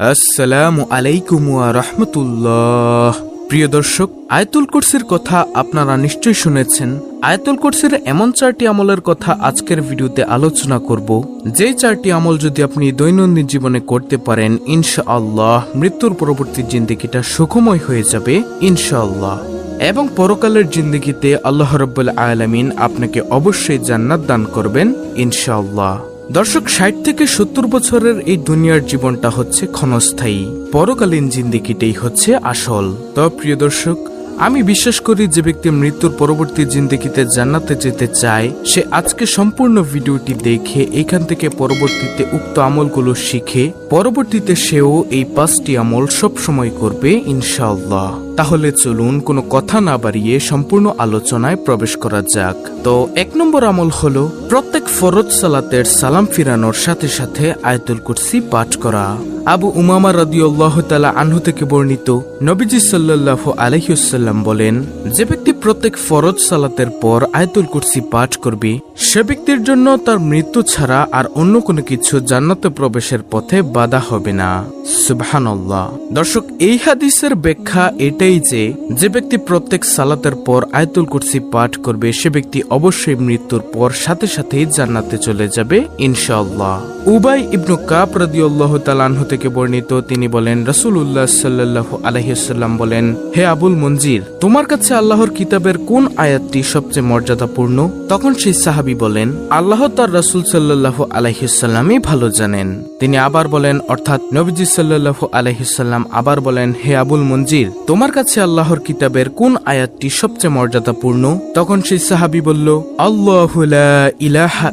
আসসালামু আলাইকুম রাহমাতুল্লাহ। প্রিয় দর্শক, আয়তুল কোর্সের কথা আপনারা নিশ্চয়ই শুনেছেন। আয়তুল কোর্সের এমন চারটি আমলের কথা আজকের ভিডিওতে আলোচনা করব। যে চারটি আমল যদি আপনি দৈনন্দিন জীবনে করতে পারেন, ইনশাআল্লাহ মৃত্যুর পরবর্তী জিন্দিগিটা সুখময় হয়ে যাবে, ইনশাআল্লাহ। এবং পরকালের জিন্দিগিতে আল্লাহ রব্বুল আলামিন আপনাকে অবশ্যই জান্নাত দান করবেন, ইনশাআল্লাহ। দর্শক, ষাট থেকে সত্তর বছরের এই দুনিয়ার জীবনটা হচ্ছে ক্ষণস্থায়ী। পরকালীন জিন্দিগিটাই হচ্ছে আসল। তো প্রিয় দর্শক, আমি বিশ্বাস করি যে ব্যক্তি মৃত্যুর পরবর্তী জিন্দিগিতে জান্নাতে যেতে চায়, সে আজকে সম্পূর্ণ ভিডিওটি দেখে এখান থেকে পরবর্তীতে উক্ত আমলগুলো শিখে, পরবর্তীতে সেও এই পাঁচটি আমল সব সময় করবে, ইনশাআল্লাহ। তাহলে চলুন কোনো কথা না বাড়িয়ে সম্পূর্ণ আলোচনায় প্রবেশ করা যাক। তো এক নম্বর আমল হলো, প্রত্যেক ফরজ সালাতের সালাম ফিরানোর সাথে সাথে আয়তুল কুরসি পাঠ করা। আবু উমামা রাদিউল্লাহ তালা আনহু থেকে বর্ণিত নবীজি সাল্লাল্লাহু আলহিউসাল্লাম বলেন, যে ব্যক্তি প্রত্যেক ফরজ সালাতের পর আয়তুল কুরসি পাঠ করবে, সে ব্যক্তির জন্য তার মৃত্যু ছাড়া আর অন্য কোনো কিছু জান্নাতে প্রবেশের পথে বাধা হবে না। সুবহানাল্লাহ। দর্শক, এই হাদিসের ব্যাখ্যা এটাই যে যে ব্যক্তি প্রত্যেক সালাতের পর আয়তুল কুরসি পাঠ করবে, সে ব্যক্তি অবশ্যই মৃত্যুর পর সাথে সাথেই জান্নাতে চলে যাবে, ইনশাআল্লাহ। উবাই ইবনু কাপ রাদিউল্লাহ তালানহু থেকে বর্ণিত তিনি বলেন, রাসূলুল্লাহ সাল্লাল্লাহু আলাইহিসাল্লাম বলেন, হে আবুল মঞ্জির তোমার কাছে আল্লাহর কিতাবের কোন আয়াতটি সবচেয়ে মর্যাদাপূর্ণ? তখন সেই সাহাবী বলেন, আল্লাহ তার রাসূল সাল্লাল্লাহু আলাইহিসাল্লামই ভালো জানেন। তিনি আবার বলেন, অর্থাৎ নবীজি সাল্লাল্লাহু আলাইহিসাল্লাম আবার বলেন, হে আবুল মঞ্জির তোমার আল্লাহর কিতাবের কোন আয়াতটি সবচেয়ে মর্যাদাপূর্ণ? তখন সেই সাহাবি বলল, আল্লাহ ইলাহা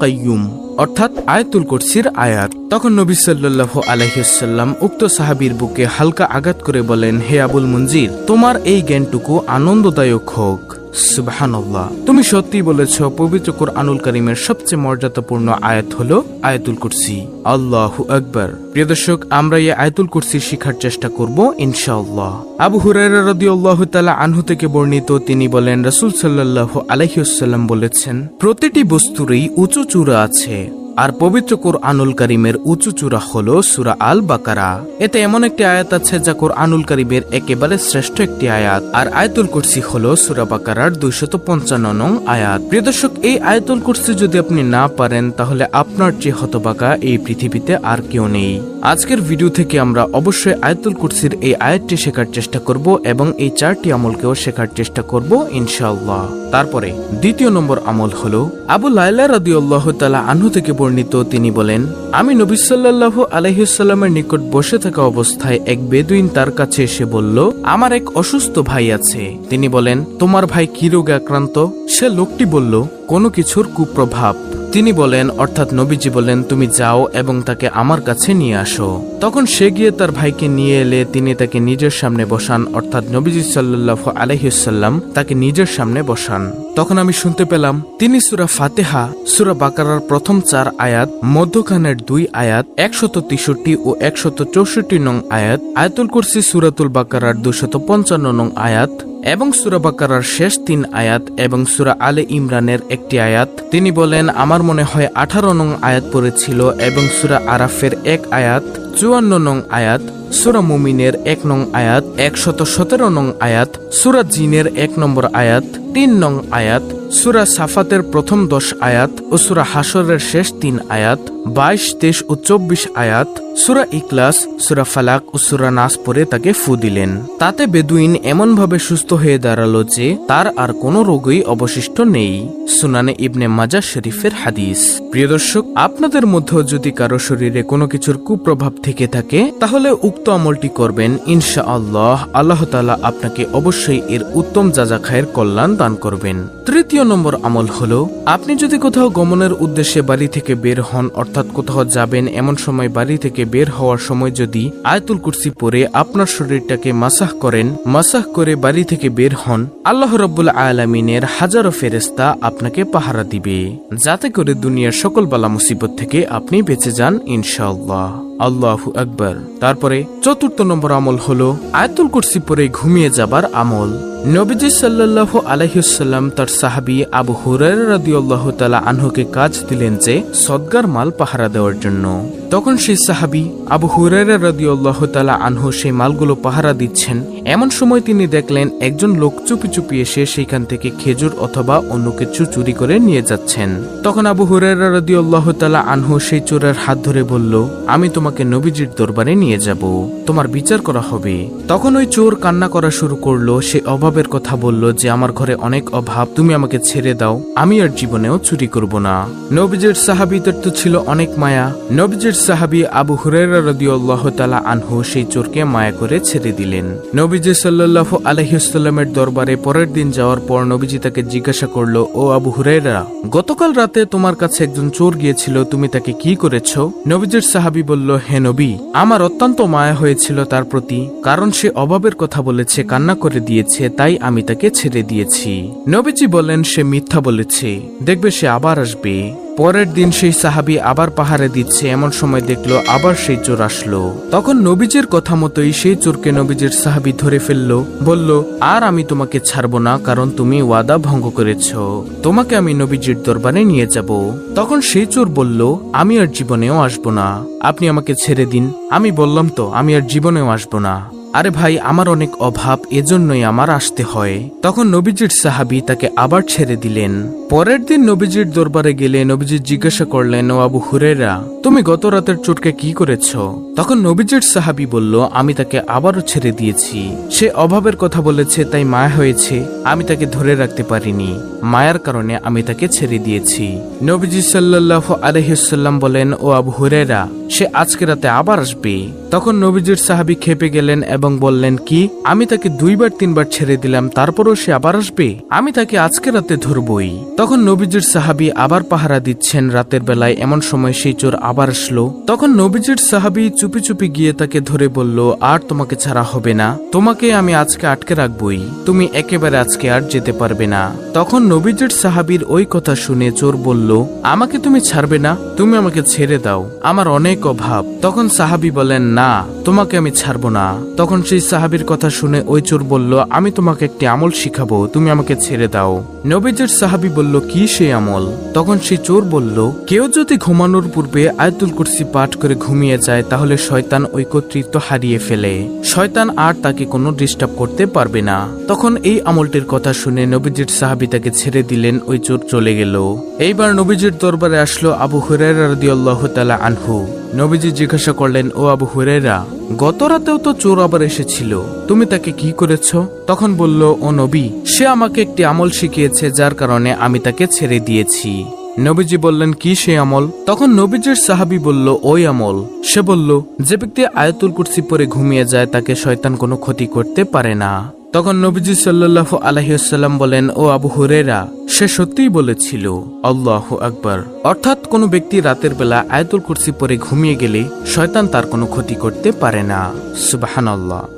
কাইয়ুম। অর্থাৎ আয়াতুল কুরসির আয়াত। তখন নবী সাল্লু আলাইহিসাল্লাম উক্ত সাহাবির বুকে হালকা আঘাত করে বলেন, হে আবুল মঞ্জির তোমার এই জ্ঞানটুকু আনন্দদায়ক হোক। সুবহানাল্লাহ। তুমি সত্যি বলেছ, পবিত্র কোরআনুল করিমের সবচেয়ে মর্যাদাপূর্ণ আয়াত হলো আয়াতুল কুরসি। আল্লাহ আকবর। প্রিয় দর্শক, আমরা এই আয়াতুল কুরসি শিখার চেষ্টা করব ইনশাআল্লাহ। আবু হুরায়রা রাদিয়াল্লাহু তাআলা আনহু থেকে বর্ণিত, তিনি বলেন, রসুল সাল্লাল্লাহু আলাইহি ওয়াসাল্লাম বলেছেন, প্রতিটি বস্তুরই উঁচু চূড়া আছে। আর পবিত্র কোর আনুল করিমের উঁচু চূড়া হল সুরা আল বাকারা এতে এমন একটি আয়াত আছে যা কোরআনুল করিমের একেবারে শ্রেষ্ঠ একটি আয়াত। আর আয়তুল কুরসি হল সুরা বাকারার দুইশত পঞ্চান্ন নং আয়াত। প্রিয় দর্শক, এই আয়তুল কুরসি যদি আপনি না পারেন, তাহলে আপনার চেয়ে হতবাকা এই পৃথিবীতে আর কেউ নেই। আজকের ভিডিও থেকে আমরা অবশ্যই আয়াতুল কুরসির এই আয়াতটি শেখার চেষ্টা করব এবং এই চারটি আমলকেও শেখার চেষ্টা করব, ইনশাআল্লাহ। তারপরে দ্বিতীয় নম্বর আমল হল, আবু লাইলা রাদিউল্লাহ তালা আনহু থেকে বর্ণিত তিনি বলেন, আমি নবী সাল্লাল্লাহু আলহিসাল্লামের নিকট বসে থাকা অবস্থায় এক বেদুইন তার কাছে এসে বলল, আমার এক অসুস্থ ভাই আছে। তিনি বলেন, তোমার ভাই কি রোগে আক্রান্ত? সে লোকটি বলল, কোনো কিছুর কুপ্রভাব। তিনি বলেন, অর্থাৎ নবীজি বলেন, তুমি যাও এবং তাকে আমার কাছে নিয়ে আসো। তখন সে গিয়ে তার ভাইকে নিয়ে এলে তিনি তাকে নিজের সামনে বসান, অর্থাৎ নবীজি সাল্লাহ আলহিসাল্লাম তাকে নিজের সামনে বসান। তখন আমি শুনতে পেলাম, তিনি সুরা ফাতেহা, সুরা বাকারার প্রথম চার আয়াত, মধ্যখানের দুই আয়াত, একশত তেষট্টি ও একশত চৌষট্টি নং আয়াত, আয়াতুল কুরসি সুরাতুল বাকারার দুশত পঞ্চান্ন নং আয়াত এবং সুরা বাকারার শেষ তিন আয়াত এবং সুরা আলে ইমরানের একটি আয়াত। তিনি বলেন, আমার মনে হয় আঠারো নং আয়াত পড়েছিল এবং সুরা আরাফের এক আয়াত, চুয়ান্ন নং আয়াত, সুরা মুমিনের এক নং আয়াত, একশত সতেরো নং আয়াত, সুরা জিনের এক নম্বর আয়াত, তিন নং আয়াত, সুরা সাফাতের প্রথম দশ আয়াত ও সুরা হাসরের শেষ তিন আয়াত, বাইশ, তেইশ ও চব্বিশ আয়াত সুরা ইকলাস সুরা ফালাক ও সুরা নাস পরে তাকে ফু দিলেন। তাতে বেদুইন এমনভাবে সুস্থ হয়ে দাঁড়াল যে তার আর কোনো রোগই অবশিষ্ট নেই। সুনানে ইবনে মাজা শরীফের হাদিস। প্রিয় দর্শক, আপনাদের মধ্যেও যদি কারও শরীরে কোনো কিছুর কুপ্রভাব থেকে থাকে, তাহলে উক্ত আমলটি করবেন ইনশা আল্লাহ আল্লাহ তালা আপনাকে অবশ্যই এর উত্তম যাজা খায়ের কল্যাণ দান করবেন। তৃতীয় নম্বর আমল হলো, আপনি যদি কোথাও গমনের উদ্দেশ্যে বাড়ি থেকে বের হন, অর্থাৎ কোথাও যাবেন, এমন সময় বাড়ি থেকে বের হওয়ার সময় যদি আয়তুল কুরসি পরে আপনার শরীরটাকে মাসাহ করেন, মাসাহ করে বাড়ি থেকে বের হন, আল্লাহ রব্বুল আলমিনের হাজারো ফেরেস্তা আপনাকে পাহারা দিবে। যাতে করে দুনিয়ার সকল বালা মুসিবত থেকে আপনি বেঁচে যান ইনশাল্লাহ আল্লাহ আকবর। তারপরে চতুর্থ নম্বর আমল হলো আয়াতুল কুরসি পরে ঘুমিয়ে যাবার আমল। নবীজি সাল্লাল্লাহু আলাইহিসাল্লাম তার সাহাবী আবু হুরায়রা রাদিয়াল্লাহু তালা আনহুকে কাজ দিলেন যে সদ্গার মাল পাহারা দেওয়ার জন্য। তখন সেই সাহাবী আবু হুরায়রা রাদিয়াল্লাহু তালা আনহু সেই মালগুলো পাহারা দিচ্ছেন। এমন সময় তিনি দেখলেন, একজন লোক চুপি চুপি এসে সেইখান থেকে খেজুর অথবা অন্য কিছু চুরি করে নিয়ে যাচ্ছেন। তখন আবু হুরায়রা রাদিয়াল্লাহু তালা আনহু সেই চোরের হাত ধরে বলল, আমি তোমাকে নবীজির দরবারে নিয়ে যাব। তোমার বিচার করা হবে। তখন ওই চোর কান্না করা শুরু করল। সে অভাবের কথা বলল যে, আমার ঘরে অনেক অভাব, তুমি আমাকে ছেড়ে দাও। আমি আর জীবনেও চুরি করব না। নবীজের সাহাবিদের তো ছিল অনেক মায়া। নবীজের সাহাবি আবু হুরায়রা রাদিয়াল্লাহু তালা আনহু সেই চোরকে মায়া করে ছেড়ে দিলেন। নবীজি সাল্লাল্লাহু আলাইহিসসাল্লামের দরবারে পরের দিন যাওয়ার পর নবীজি তাকে জিজ্ঞাসা করল, ও আবু হুরায়রা, গতকাল রাতে তোমার কাছে একজন চোর গিয়েছিল, তুমি তাকে কি করেছ? নবীজির সাহাবি বলল, হে নবী, আমার অত্যন্ত মায়া হয়েছিল তার প্রতি, কারণ সে অভাবের কথা বলেছে, কান্না করে দিয়েছে, তাই আমি তাকে ছেড়ে দিয়েছি। নবীজি বলেন, সে মিথ্যা বলেছে, দেখবে সে আবার আসবে। পরের দিন সেই সাহাবি আবার পাহাড়ে দিচ্ছে, এমন সময় দেখল আবার সেই চোর আসলো। তখন নবীজের কথা মতোই সেই চোরকে নবীজের সাহাবি ধরে ফেলল, বলল, আর আমি তোমাকে ছাড়বো না, কারণ তুমি ওয়াদা ভঙ্গ করেছ। তোমাকে আমি নবীজির দরবারে নিয়ে যাব। তখন সেই চোর বলল, আমি আর জীবনেও আসব না। আপনি আমাকে ছেড়ে দিন। আমি বললাম তো, আমি আর জীবনেও আসব না। আরে ভাই, আমার অনেক অভাব, এজন্যই আমার আসতে হয়। তখন নবীজির সাহাবি তাকে আবার ছেড়ে দিলেন। পরের দিন নবীজির দরবারে গেলে নবীজি জিজ্ঞাসা করলেন, ও আবু হুরেরা তুমি গত রাতের চোটকে কি করেছ? তখন নবীজির সাহাবি বলল, আমি তাকে আবারও ছেড়ে দিয়েছি। সে অভাবের কথা বলেছে, তাই মায়া হয়েছে। আমি তাকে ধরে রাখতে পারিনি। মায়ার কারণে আমি তাকে ছেড়ে দিয়েছি। নবীজি সাল্লাহ আলহিসাল্লাম বলেন, ও আবু হুরেরা সে আজকে রাতে আবার আসবে। তখন নবীজির সাহাবি খেপে গেলেন এবং বললেন, কি? আমি তাকে দুইবার, তিনবার ছেড়ে দিলাম, তারপরও সে আবার আসবে? আমি তাকে আজকে রাতে ধরবই। তখন নবীজির সাহাবি আবার পাহারা দিচ্ছেন, রাতের বেলায় এমন সময় সেই চোর আবার আসলো তখন নবীজির সাহাবি চুপি চুপি গিয়ে তাকে ধরে বলল, আর তোমাকে ছাড়া হবে না। তোমাকে আমি আজকে আটকে রাখবই। তুমি একেবারে আজকে আর যেতে পারবে না। তখন নবীজির সাহাবির ওই কথা শুনে চোর বলল, আমাকে তুমি ছাড়বে না? তুমি আমাকে ছেড়ে দাও। আমার অনেক অভাব। তখন সাহাবি বলেন, না, তোমাকে আমি ছাড়বো না। তখন সেই সাহাবির কথা শুনে ওই চোর বলল, আমি তোমাকে একটি আমল শিখাবো। তুমি আমাকে ছেড়ে দাও। নবীজের সাহাবি বলল, কি সেই আমল? তখন সেই চোর বলল, কেউ যদি ঘুমানোর পূর্বে আয়তুল কুরসি পাঠ করে ঘুমিয়ে যায়, তাহলে শয়তান ওই কর্তৃত্ব হারিয়ে ফেলে। শয়তান আর তাকে কোনো ডিস্টার্ব করতে পারবে না। তখন এই আমলটির কথা শুনে নবীজির সাহাবি তাকে ছেড়ে দিলেন, ওই চোর চলে গেল। এইবার নবীজির দরবারে আসলো আবু হুরায়রা রাদিয়াল্লাহু তাআলা আনহু। নবীজি জিজ্ঞাসা করলেন, ও আবু হুরায়রা, গত রাতেও তো চোর আবার এসেছিল। তুমি তাকে কি করেছ? তখন বলল, ও নবী, সে আমাকে একটি আমল শিখিয়েছে, যার কারণে আমি তাকে ছেড়ে দিয়েছি। নবীজি বললেন, কি সে আমল? তখন নবীজির সাহাবি বলল, ওই আমল। সে বলল, যে ব্যক্তি আয়তুল কুরসি পরে ঘুমিয়ে যায়, তাকে শয়তান কোনো ক্ষতি করতে পারে না। তখন নবীজি সাল্লাল্লাহু আলহিহাল্লাম বলেন, ও আবু হুরেরা সে সত্যিই বলেছিল, আল্লাহ আকবর। অর্থাৎ কোনো ব্যক্তি রাতের বেলা আয়াতুল কুরসি পরে ঘুমিয়ে গেলে শয়তান তার কোনো ক্ষতি করতে পারে না। সুবাহান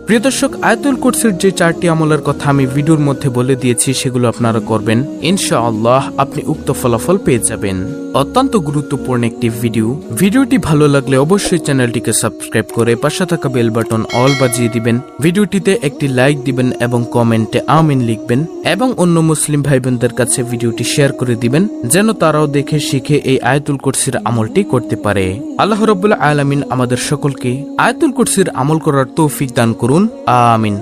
প্রিয় দর্শক, আয়াতুল কুরসির যে চারটি আমলের কথা আমি ভিডিওর মধ্যে বলে দিয়েছি, সেগুলো আপনারা করবেন। ইনশা আল্লাহ আপনি উক্ত ফলাফল পেয়ে যাবেন। অত্যন্ত গুরুত্বপূর্ণ একটি ভিডিও। ভিডিওটি ভালো লাগলে অবশ্যই চ্যানেলটিকে সাবস্ক্রাইব করে পাশে থাকা বেল বাটন অল বাজিয়ে দিবেন। ভিডিওটিতে একটি লাইক দিবেন এবং কমেন্টে আমিন লিখবেন এবং অন্য মুসলিম ভাই বোনদের কাছে ভিডিওটি শেয়ার করে দিবেন, যেন তারাও দেখে শিখে এই আয়তুল কুরসির আমলটি করতে পারে। আল্লাহ রবুল্লা আলমিন আমাদের সকলকে আয়তুল কুরসির আমল করার তৌফিক দান করুন। আমিন।